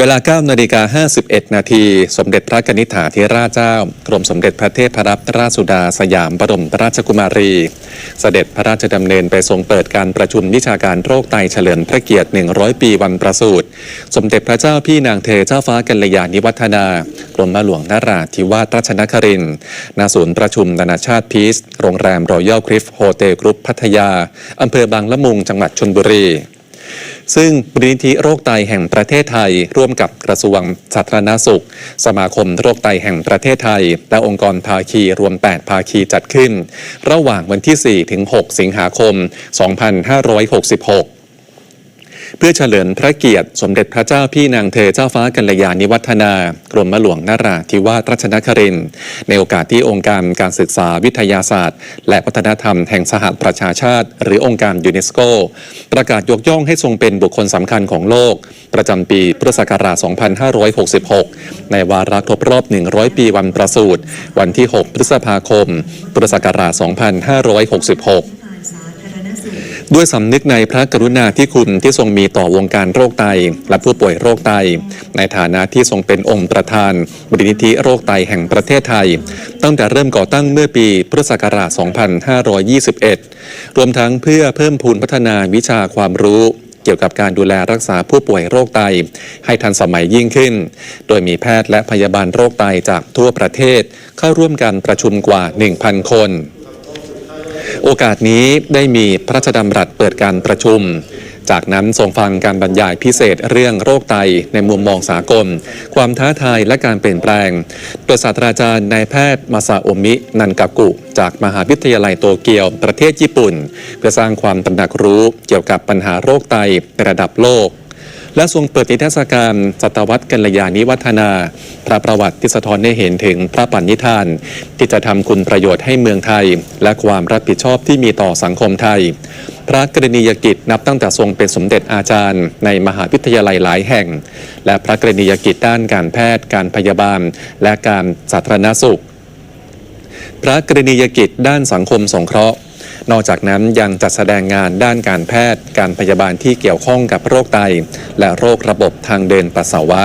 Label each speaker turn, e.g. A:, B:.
A: เวลา9นาฬิกา51 นาที สมเด็จพระกนิษฐาธิราชเจ้า กรมสมเด็จพระเทพรัตนราชสุดาสยามบรมราชกุมารี เสด็จพระราชดำเนินไปทรงเปิดการประชุมวิชาการโรคไตเฉลิมพระเกียรติ 100 ปีวันประสูติ สมเด็จพระเจ้าพี่นางเธอเจ้าฟ้ากัลยาณิวัฒนากรมหลวงนาราธิวาสราชนครินณศูนย์ประชุมนานาชาติพีซโรงแรมรอยัลคริฟโฮเทลกรุ๊ปพัทยาอำเภอบางละมุงจังหวัดชลบุรี ซึ่งมูลนิธิโรคไตแห่งประเทศไทย ร่วมกับกระทรวงสาธารณสุข สมาคมโรคไตแห่งประเทศไทย และองค์กรภาคีรวม 8 ภาคีจัดขึ้น ระหว่างวันที่ 4 ถึง 6 สิงหาคม 2566 เพื่อเฉลิมพระเกียรติสมเด็จพระเจ้าพี่นางเธอเจ้าฟ้ากัลยาณิวัฒนากรมหลวงนาราธิวาสราชนครินทร์ในโอกาสที่องค์การการศึกษาวิทยาศาสตร์ และวัฒนธรรมแห่งสหประชาชาติ หรือองค์การยูเนสโก ประกาศยกย่องให้ทรงเป็นบุคคลสำคัญของโลก ประจำปีพุทธศักราช 2566 ในวาระครบรอบ 100 ปีวันประสูติวันที่ 6 พฤษภาคมพุทธศักราช 2566 ด้วยสำนึกในพระกรุณาธิคุณที่ทรงมีต่อวงการโรคไต และผู้ป่วยโรคไต ในฐานะที่ทรงเป็นองค์ประธานบรินิธิโรคไตแห่งประเทศไทย ตั้งแต่เริ่มก่อตั้งเมื่อปีพุทธศักราช 2521 รวมทั้งเพื่อเพิ่มพูนพัฒนาวิชาความรู้เกี่ยวกับการดูแลรักษาผู้ป่วยโรคไต ให้ทันสมัยยิ่งขึ้น โดยมีแพทย์และพยาบาลโรคไตจากทั่วประเทศ เข้าร่วมการประชุมกว่า 1,000 คน โอกาสนี้ได้มีพระราชดำรัสเปิดการประชุม จากนั้นทรงฟังการบรรยายพิเศษเรื่องโรคไตในมุมมองสากล ความท้าทายและการเปลี่ยนแปลง โดยศาสตราจารย์นายแพทย์มาซาโอมิ นันกากุ จากมหาวิทยาลัยโตเกียวประเทศญี่ปุ่น เพื่อสร้างความตระหนักรู้เกี่ยวกับปัญหาโรคไตในระดับโลก และทรงเปิดนิทรรศการศตวรรษกัลยาณิวัฒนา พระประวัติที่สะท้อนให้เห็นถึงพระปัญญิธาน ที่จะทำคุณประโยชน์ให้เมืองไทย และความรับผิดชอบที่มีต่อสังคมไทย พระกรณียกิจนับตั้งแต่ทรงเป็นสมเด็จอาจารย์ ในมหาวิทยาลัยหลายแห่ง และพระกรณียกิจด้านการแพทย์ การพยาบาล และการสาธารณสุข พระกรณียกิจด้านสังคมสงเคราะห์ นอกจากนั้นยังจัดแสดงงานด้านการแพทย์ การพยาบาลที่เกี่ยวข้องกับโรคไต และโรคระบบทางเดินปัสสาวะ